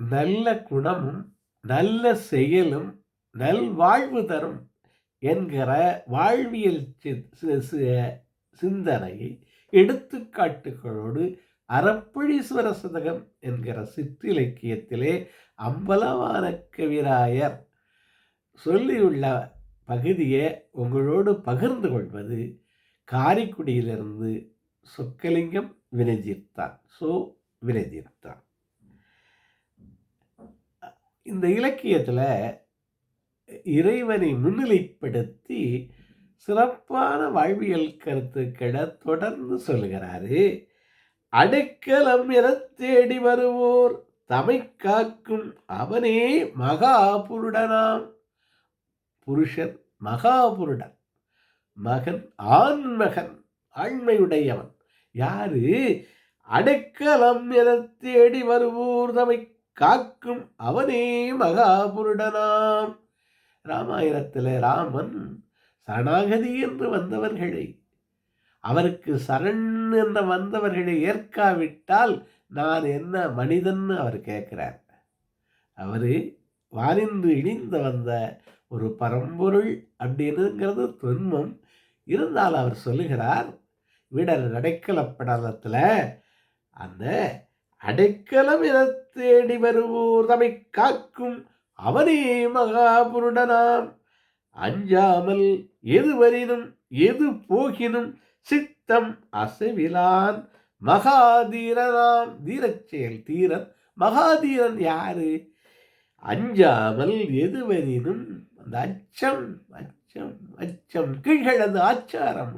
நல்ல குணமும் நல்ல செயலும் நல்வாழ்வு தரும் என்கிற வாழ்வியல் சி- சிந்தனையை எடுத்துக்காட்டுகளோடு அறப்பழீஸ்வர சதகம் என்கிற சிற்றிலக்கியத்திலே அம்பலவான கவிராயர் சொல்லியுள்ள பகுதியை உங்களோடு பகிர்ந்து கொள்வது காரைக்குடியிலிருந்து சொக்கலிங்கம் வினஜித்தான் சோ வினஜித்தான் இந்த இலக்கியத்தில் இறைவனை முன்னிலைப்படுத்தி சிறப்பான வாழ்வியல் கருத்துக்களை தொடர்ந்து சொல்லுகிறாரு. அடுக்கலம் என தேடி வருவோர் தமை காக்கும் அவனே மகாபுருடனாம். புருஷன் மகாபுருடன் மகன் ஆண்மகன் ஆண்மையுடையவன். யாரு? அடைக்கலம் என தேடி வருவோர் தமை காக்கும் அவனே மகாபுருடனாம். ராமாயணத்தில் ராமன் சரணாகதி என்று வந்தவர்களை அவருக்கு சரண் என்ற வந்தவர்களை ஏற்காவிட்டால் நான் என்ன மனிதன்னு அவர் கேட்கிறார். அவர் வானின்று இழிந்து வந்த ஒரு பரம்பொருள் அப்படின்னுங்கிறது துன்பம். இருந்தால் அவர் சொல்லுகிறார் விடர் நடைக்கல படலத்தில் அந்த அடைக்கலம் என தேடி வருவோர் தமை காக்கும் அவனே மகாபுருடனாம். அஞ்சாமல் எதுவரினும் எது போகினும் சித்தம் அசைவிலான் மகாதீரனாம். தீரச் செயல் தீரன் மகாதீரன் யாரு? அஞ்சாமல் எதுவரினும் அந்த அச்சம் அச்சம் அச்சம் கீழ்களது ஆச்சாரம்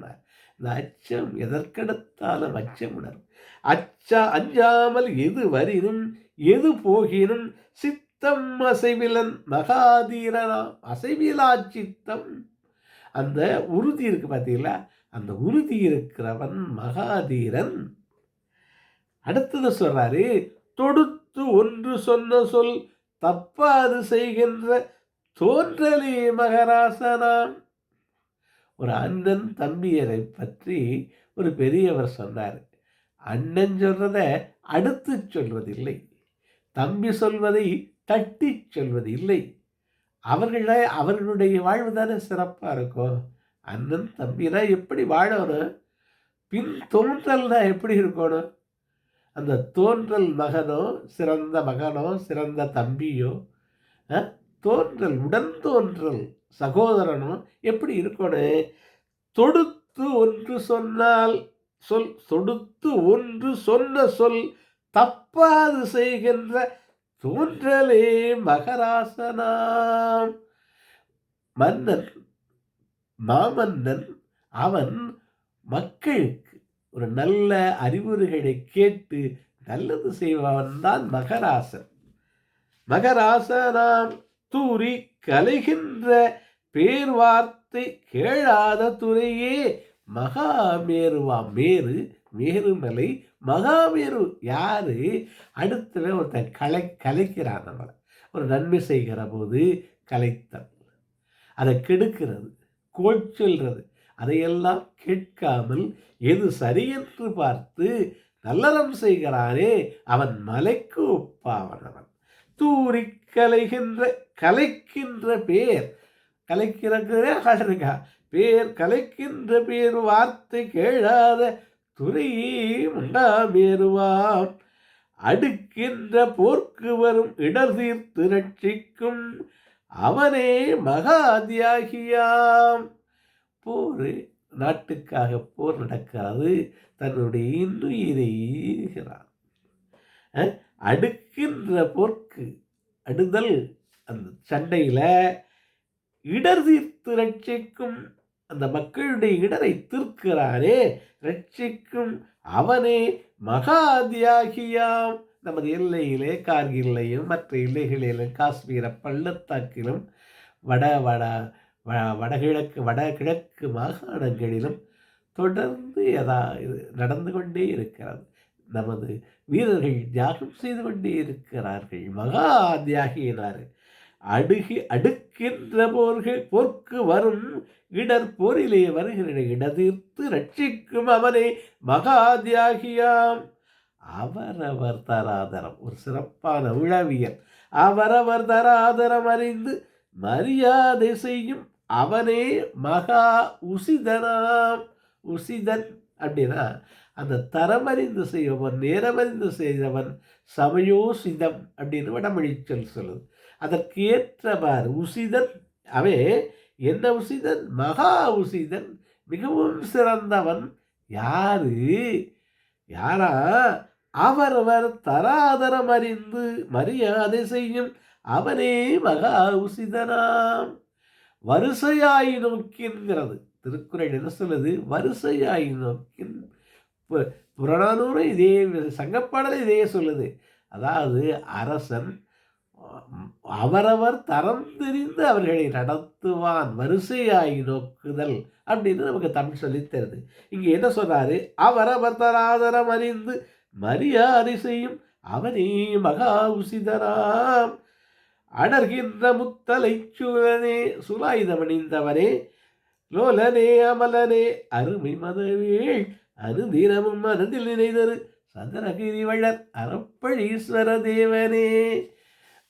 இந்த அச்சம் எதற்கெடுத்தாலும் அச்சம் உணர்வு. அச்சா அஞ்சாமல் எது வரினும் எது போகினும் சித்தம் அசைவிலன் மகாதீரனாம் அசைவிலா சித்தம். அந்த உறுதி இருக்கு பார்த்தீங்களா அந்த உறுதி இருக்கிறவன் மகாதீரன். அடுத்தது சொல்றாரு தொடுத்து ஒன்று சொன்ன சொல் தப்பாது செய்கின்ற தோன்றலே மகராசனாம் ஒரு அண்ணன் தம்பியரை பற்றி ஒரு பெரியவர் சொன்னார் அண்ணன் சொல்கிறத அடுத்து சொல்வதில்லை. தம்பி சொல்வதை தட்டி சொல்வது இல்லை அவர்கள அவர்களுடைய வாழ்வு தானே சிறப்பாக இருக்கும். அண்ணன் தம்பினா எப்படி வாழணும்? பின் தோன்றல்னா எப்படி இருக்கணும்? அந்த தோன்றல் மகனோ சிறந்த மகனோ சிறந்த தம்பியோ தோன்றல் உடன் தோன்றல் சகோதரனோ எப்படி இருக்கணும்? தொடுத்து ஒன்று சொன்னால் சொல் தொடுத்து ஒன்று சொன்ன சொல் தப்பாது செய்கின்ற தோன்றலே மகராசனாம். மன்னன் மாமன்னன் அவன் மக்களுக்கு ஒரு நல்ல அறிவுரைகளை கேட்டு நல்லது செய்பவன் தான் மகராசன். மகராசனாம் தூரி கலைகின்ற பேர் வார்த்தை கேளாத துறையே மகாமேருவா மேரு மேருமலை மகாமேரு யாரு? அடுத்தவன் ஒருத்தன் கலை கலைக்கிறான் நம்மளை ஒரு நன்மை செய்கிற போது கலைத்தல். அதை கெடுக்கிறது கோச்சொல்றது அதையெல்லாம் கேட்காமல் எது சரியென்று பார்த்து நல்லறம் செய்கிறானே அவன் மலைக்கு ஒப்பாவனவன் தூரி கலைகின்ற கலைக்கின்ற பேர். கலைக்கிறதே அழகா பேர் கலைக்கின்ற பேர் வார்த்தை கேளாத துறையே உண்டாமேறுவாம் அடுக்கின்ற போர்க்கு வரும் இடர் தீர்த்து ரட்சிக்கும் அவனே மகாதியாகியாம். போர் நாட்டுக்காக போர் நடக்கிறது தன்னுடைய இன்னுயிரை ஈகிறான் அடுக்கின்ற போர்க்கு அடுதல் அந்த சண்டையில் இடர் தீர்த்து ரட்சிக்கும் அந்த மக்களுடைய இடரை தீர்க்கிறானே ரட்சிக்கும் அவனே மகாதியாகியாம். நமது எல்லையிலே கார்கில்லையும் மற்ற எல்லைகளிலும் காஷ்மீர பள்ளத்தாக்கிலும் வட வட வடகிழக்கு வடகிழக்கு மாகாணங்களிலும் தொடர்ந்து எதா இது நடந்து கொண்டே இருக்கிறது. நமது வீரர்கள் தியாகம் செய்து கொண்டே இருக்கிறார்கள். மகா தியாகியினார்கள் அடுகி அடுக்கின்றபோர்கள் போர்க்கு வரும். இடர் போரிலே வருகிற இடதீர்த்து ரட்சிக்கும் அவனே மகா தியாகியாம் அவரவர் தராதரம். ஒரு சிறப்பான உளவியல். அவரவர் தராதரம் அறிந்து மரியாதை செய்யும் அவனே மகா உசிதனாம். உசிதன் அப்படின்னா அந்த தரமறிந்து செய்பவன் நேரமறிந்து செய்தவன் சமயோசிதம் அப்படின்னு வடமொழி சொல் சொல்லுது. அதற்கு ஏற்றவாறு உசிதன் அவே என்ன உசிதன்? மகா உசிதன் மிகவும் சிறந்தவன் யாரு? யாரா? அவரவர் தராதரம் அறிந்து மரியாதை செய்யும் அவனே மகா உசிதனாம். வரிசையாய் நோக்கின்கிறது. திருக்குறள் என்ன சொல்லுது? வரிசையாய் நோக்கின் புறநானூறு இதே சங்கப்பாடலை இதே சொல்லுது. அதாவது அரசன் அவரவர் தரம் தெரிந்து அவர்களை நடத்துவான் வரிசையாய் நோக்குதல் அப்படின்னு நமக்கு தமிழ் சொல்லி தருது. இங்கே என்ன சொன்னார்? அவரவர் தராதரம் அறிந்து மரியாதை செய்யும் அவனே மகா உசிதராம். அடர்கின்ற முத்தலை சூழனே சுலாயுதமணிந்தவனே லோலனே அமலனே அருமை மதவேள் அருதினமும் மனதில் நினைதரு சந்திரகிரி வள்ளர் அறப்பழீஸ்வர தேவனே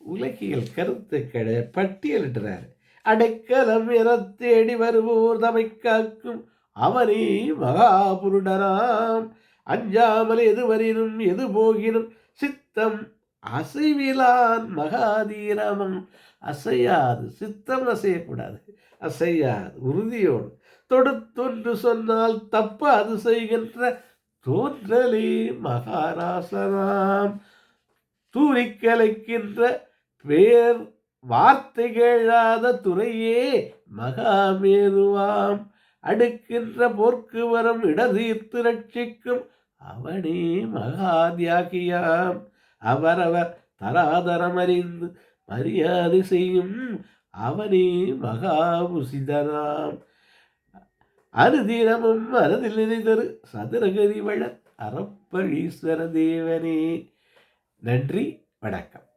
உலகியல் கருத்துக்களை பட்டியலிடுறார். அடைக்கலம் என தேடி வருவோர் தமை காக்கும் அவனே மகாபுருடராம் அஞ்சாமல் எதுவரினும் எது போகினும் சித்தம் அசைவிலான் மகாதீரமம். அசையாது சித்தம் அசையக்கூடாது அசையாது உறுதியோடு. தொடுத்தொன்று சொன்னால் தப்ப அது செய்கின்ற தோன்றலே மகாராசனாம். தூரிக்கலைக்கின்ற கலைக்கின்ற வார்த்தை கேளாத துறையே மகாமேருவாம் அடுக்கின்ற போர்க்கு வரும் இடதீர்த்து ரட்சிக்கும் அவனே மகாதியாகியாம். அவரவர் தராதரம் அறிந்து மரியாதை செய்யும் அவனே மகாபுசிதனாம். அனுதினமும் மனதில் நினைதரு சதுரகதி வள அறப்பழீஸ்வர தேவனே. நன்றி வணக்கம்.